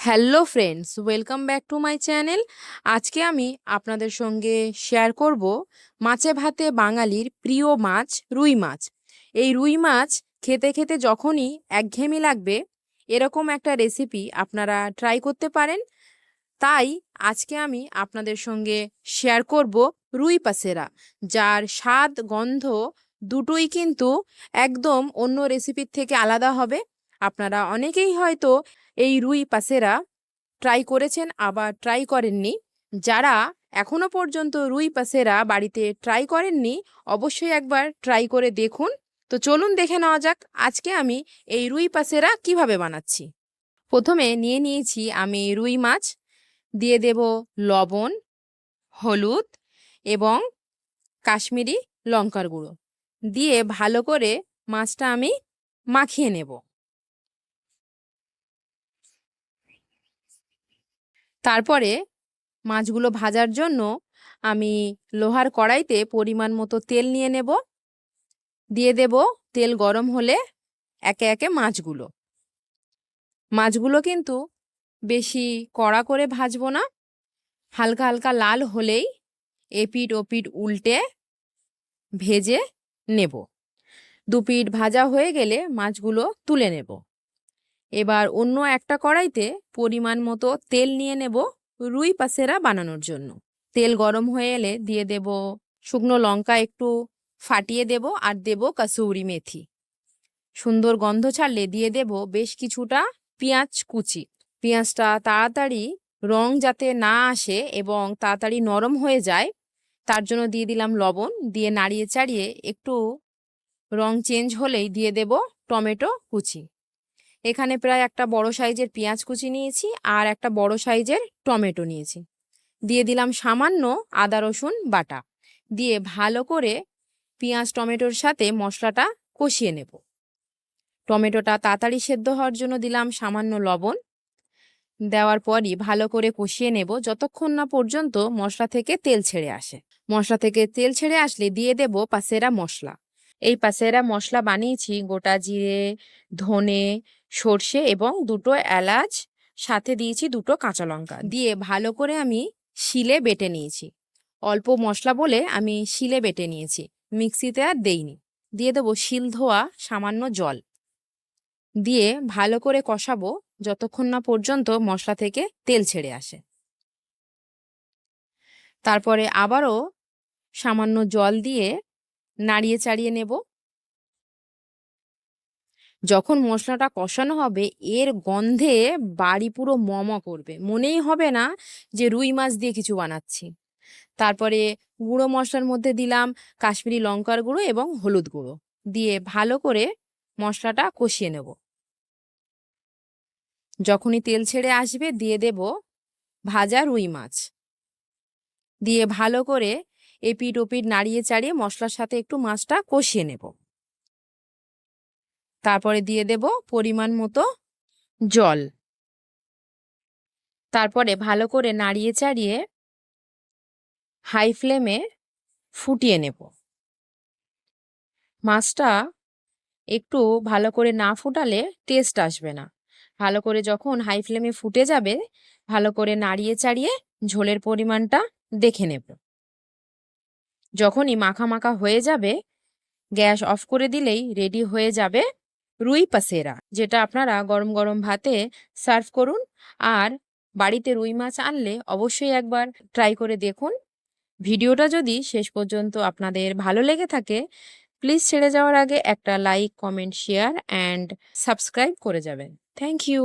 Hello friends, welcome back to my channel. আজকে আমি আপনাদের সঙ্গে শেয়ার করব মাছে ভাতে বাঙালির প্রিয় মাছ, রুই মাছ। এই রুই মাছ খেতে খেতে যখনই একঘেয়েমি লাগবে, এরকম একটা রেসিপি আপনারা ট্রাই করতে পারেন। তাই আজকে আমি আপনাদের সঙ্গে শেয়ার করব রুই পাসেরা, যার স্বাদ, গন্ধ দুটোই কিন্তু একদম অন্য রেসিপির থেকে আলাদা হবে। আপনারা অনেকেই হয়তো এই রুই পাসেরা ট্রাই করেছেন, আবার ট্রাই করেননি। যারা এখনও পর্যন্ত রুই পাসেরা বাড়িতে ট্রাই করেননি, অবশ্যই একবার ট্রাই করে দেখুন। তো চলুন দেখে নেওয়া যাক, আজকে আমি এই রুই পাসেরা কীভাবে বানাচ্ছি। প্রথমে নিয়ে নিয়েছি আমি রুই মাছ, দিয়ে দেব লবণ, হলুদ এবং কাশ্মীরি লঙ্কার গুঁড়ো। দিয়ে ভালো করে মাছটা আমি মাখিয়ে নেব। তারপরে মাছগুলো ভাজার জন্য আমি লোহার কড়াইতে পরিমাণ মতো তেল নিয়ে নেব। দিয়ে দেব তেল গরম হলে একে একে মাছগুলো। মাছগুলো কিন্তু বেশি কড়া করে ভাজবো না। হালকা হালকা লাল হলেই এপিট ওপিট উল্টে ভেজে নেব। দুপিট ভাজা হয়ে গেলে মাছগুলো তুলে নেব। এবার অন্য একটা কড়াইতে পরিমাণ মতো তেল নিয়ে নেব রুই পাসেরা বানানোর জন্য। তেল গরম হয়ে এলে দিয়ে দেব শুকনো লঙ্কা একটু ফাটিয়ে দেব আর দেব কাসুরি মেথি। সুন্দর গন্ধ ছাড়লে দিয়ে দেব বেশ কিছুটা পেঁয়াজ কুচি। পেঁয়াজটা তাড়াতাড়ি রং যাতে না আসে এবং তাড়াতাড়ি নরম হয়ে যায়, তার জন্য দিয়ে দিলাম লবণ, দিয়ে নাড়িয়ে চাড়িয়ে একটু রং চেঞ্জ হলেই দিয়ে দেব টমেটো কুচি। এখানে প্রায় একটা বড় সাইজের পেঁয়াজ কুচি নিয়েছি আর একটা বড় সাইজের টমেটো নিয়েছি। দিয়ে দিলাম সামান্য আদা, রসুন, বাটা। দিয়ে ভালো করে পেঁয়াজ, টমেটোর সাথে মশলাটা কষিয়ে নেব। টমেটোটা তাড়াতাড়ি সেদ্ধ হওয়ার জন্য দিলাম সামান্য লবণ। দেওয়ার পরই ভালো করে কষিয়ে নেব যতক্ষণ না পর্যন্ত মশলা থেকে তেল ছেড়ে আসে। মশলা থেকে তেল ছেড়ে আসলে দিয়ে দেব পাসেরা মশলা। এই পাসেরা মশলা বানিয়েছি গোটা জিরে, ধনে সর্ষে এবং দুটো এলাচ, সাথে দিয়েছি দুটো কাঁচা লঙ্কা। দিয়ে ভালো করে আমি শিলে বেটে নিয়েছি। অল্প মশলা বলে আমি শিলে বেটে নিয়েছি। মিক্সিতে আর দেইনি। দিয়ে দেবো শিল ধোয়া সামান্য জল। দিয়ে ভালো করে কষাবো যতক্ষণ না পর্যন্ত মশলা থেকে তেল ছেড়ে আসে। তারপরে আবারও সামান্য জল দিয়ে নাড়িয়ে চাড়িয়ে নেব। যখন মশলাটা কষানো হবে, এর গন্ধে বাড়ি পুরো মম করবে। মনেই হবে না যে রুই মাছ দিয়ে কিছু বানাচ্ছি। তারপরে গুঁড়ো মশলার মধ্যে দিলাম কাশ্মীরি লঙ্কার গুঁড়ো এবং হলুদ গুঁড়ো। দিয়ে ভালো করে মশলাটা কষিয়ে নেব। যখনই তেল ছেড়ে আসবে, দিয়ে দেব ভাজা রুই মাছ। দিয়ে ভালো করে এপিট ওপিট নাড়িয়ে চাড়িয়ে মশলার সাথে একটু মাছটা কষিয়ে নেব। তারপরে দিয়ে দেব পরিমাণ মতো জল। তারপরে ভালো করে নাড়িয়ে চাড়িয়ে হাই ফ্লেমে ফুটিয়ে নেব। মাছটা একটু ভালো করে না ফুটালে টেস্ট আসবে না। ভালো করে যখন হাই ফ্লেমে ফুটে যাবে, ভালো করে নাড়িয়ে চাড়িয়ে ঝোলের পরিমাণটা দেখে নেব। যখনই মাখা মাখা হয়ে যাবে, গ্যাস অফ করে দিলেই রেডি হয়ে যাবে রুই পাসেরা, যেটা আপনারা গরম গরম ভাতে সার্ভ করুন। আর বাড়িতে রুই মাছ আনলে অবশ্যই একবার ট্রাই করে দেখুন। ভিডিওটা যদি শেষ পর্যন্ত আপনাদের ভালো লেগে থাকে, প্লিজ ছেড়ে যাওয়ার আগে একটা like, comment, share, and subscribe করে যাবেন। Thank you.